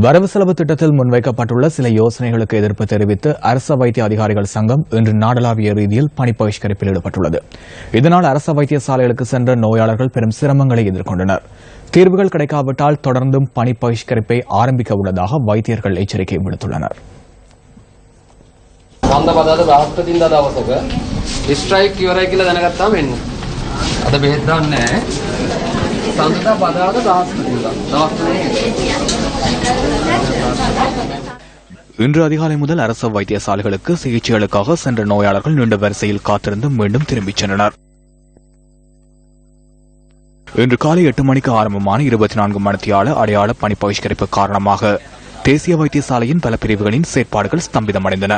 வரவு செலவு திட்டத்தில் முன்வைக்கப்பட்டுள்ள சில யோசனைகளுக்கு எதிர்ப்பு தெரிவித்து அரச வைத்திய அதிகாரிகள் சங்கம் இன்று நாடளாவிய ரீதியில் பணி பகிஷ்கரிப்பில் ஈடுபட்டுள்ளது இதனால் அரச வைத்தியசாலைகளுக்கு சென்ற நோயாளர்கள் பெரும் சிரமங்களை எதிர்கொண்டனர் தீர்வுகள் கிடைக்காவிட்டால் தொடர்ந்தும் பணி பகிஷ்கரிப்பை ஆரம்பிக்க உள்ளதாக வைத்தியர்கள் எச்சரிக்கை விடுத்துள்ளனர் මන්ද පදාද බ්‍රහස්පතින්දා දවසක ස්ට්‍රයික් ඉවරයි කියලා දැනගත්තාම එන්න. අද බෙහෙත් දාන්නේ නැහැ. සඳුදා පදාද බ්‍රහස්පතින්දා. දවස් තුනේ. இன்று அதிகாலை முதல் அரசு வைத்தியசாலைகளுக்கு சிகிச்சைகளுக்காக சென்ற நோயாளர்கள் நீண்ட வரிசையில் காத்திருந்து மீண்டும் திரும்பிச் சென்றனர் இன்று காலை எட்டு மணிக்கு ஆரம்பமான இருபத்தி நான்கு மணித்தியால அடையாள பணி பகிஷ்கரிப்பு காரணமாக தேசிய வைத்தியசாலையின் பல பிரிவுகளின் செயற்பாடுகள் ஸ்தம்பிதமடைந்தன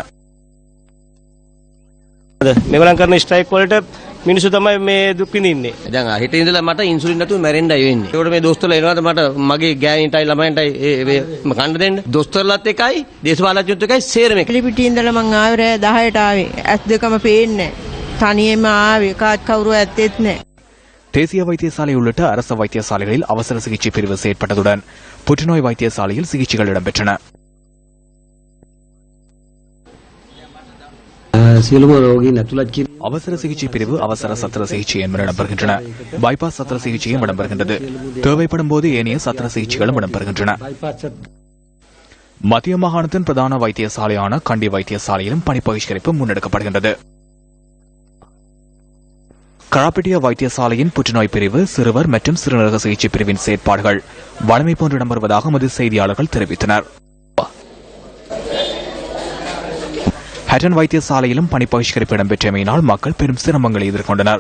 මෙගලන් කරන ස්ට්‍රයික් වලට මිනිස්සු තමයි මේ දුක් විඳින්නේ. දැන් හිට ඉඳලා මට ඉන්සුලින් නැතුව මැරෙන්නයි වෙන්නේ. ඒකට මේ දොස්තරලා එනවාද මට මගේ ගෑණිටයි ළමයින්ටයි ඒ- ඒ කන්න දෙන්න. දොස්තරලාත් එකයි, දේශපාලඥයොත් එකයි සේරම එකයි. පිළිපිටි ඉඳලා මං ආවේ රෑ 10ට ආවේ. ඇස් දෙකම පේන්නේ නැහැ. තනියම ආවේ. කාත් කවුරු ඇත්තෙත් නැහැ. தேசிய வைத்தியசாலை உள்ளிட்ட அரசு வைத்தியசாலைகளில் அவசர சிகிச்சை பிரிவு செயற்பட்டதுடன் புற்றுநோய் வைத்தியசாலையில் சிகிச்சைகள் இடம்பெற்றன அவசர சிகிச்சை பிரிவு அவசர சத்திர சிகிச்சை என்பன இடம்பெறுகின்றன பைபாஸ் சத்திர சிகிச்சையும் இடம்பெறுகின்றது தேவைப்படும் போது ஏனைய சத்திர சிகிச்சைகளும் இடம்பெறுகின்றன மத்திய மாகாணத்தின் பிரதான வைத்தியசாலையான கண்டி வைத்தியசாலையிலும் பணி பகிஷ்கரிப்பு முன்னெடுக்கப்படுகின்றது. கராப்பிட்டிய வைத்தியசாலையின் புற்றுநோய் பிரிவு சிறுவர் மற்றும் சிறுநீரக சிகிச்சை பிரிவின் செயற்பாடுகள் வளமை போன்று இடம்பெறுவதாக எமது செய்தியாளர்கள் தெரிவித்தனர். ஹட்டன் வைத்தியசாலையிலும் பணி பகிஷ்கரிப்பு இடம்பெற்றமையினால் மக்கள் பெரும் சிரமங்களை எதிர்கொண்டனர்.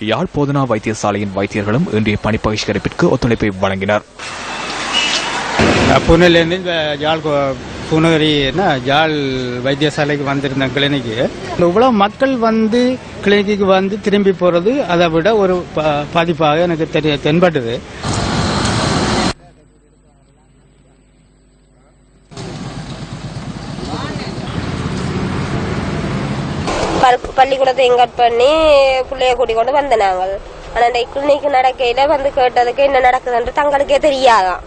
யாழ் போதனா வைத்தியசாலையின் வைத்தியர்களும் இன்றைய பணி பகிஷ்கரிப்பிற்கு ஒத்துழைப்பை வழங்கினர். புனேலேருந்து இந்த ஜால் கோ- ஜால் என்ன வைத்தியசாலைக்கு வந்திருந்த கிளினிக்கு. இவ்வளோ மக்கள் வந்து கிளினிக்கு வந்து திரும்பி போகிறது அதை விட ஒரு ப- பாதிப்பாக எனக்கு தெரிய தென்பட்டது பள்ளிக்கூடத்தை எங்கட் பண்ணி பிள்ளைய கூட்டி கொண்டு வந்த நாங்கள் ஆனால் இந்த கிளினிக் நடக்கையில வந்து கேட்டதுக்கு என்ன நடக்குதுன்னு தங்களுக்கே தெரியாதான்.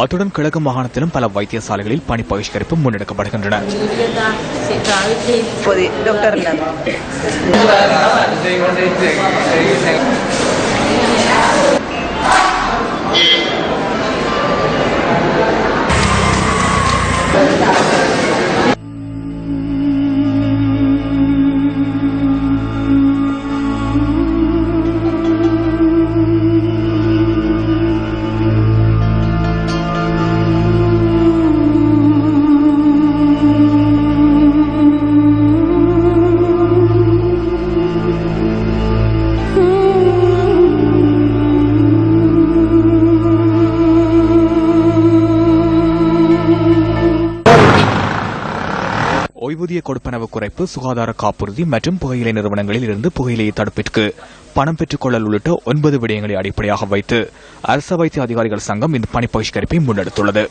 அத்துடன் கிழக்கு மாகாணத்திலும் பல வைத்தியசாலைகளில் பணி பகிஷ்கரிப்பு முன்னெடுக்கப்படுகின்றன. ஓய்வூதிய கொடுப்பனவு குறைப்பு சுகாதார காப்புறுதி மற்றும் புகையிலை நிறுவனங்களில் இருந்து புகையிலையை தடுப்பிற்கு பணம் பெற்றுக்கொள்ளல் உள்ளிட்ட ஒன்பது விடயங்களை அடிப்படையாக வைத்து அரச வைத்திய அதிகாரிகள் சங்கம் இந்த பணி பகிஷ்கரிப்பை முன்னெடுத்துள்ளது.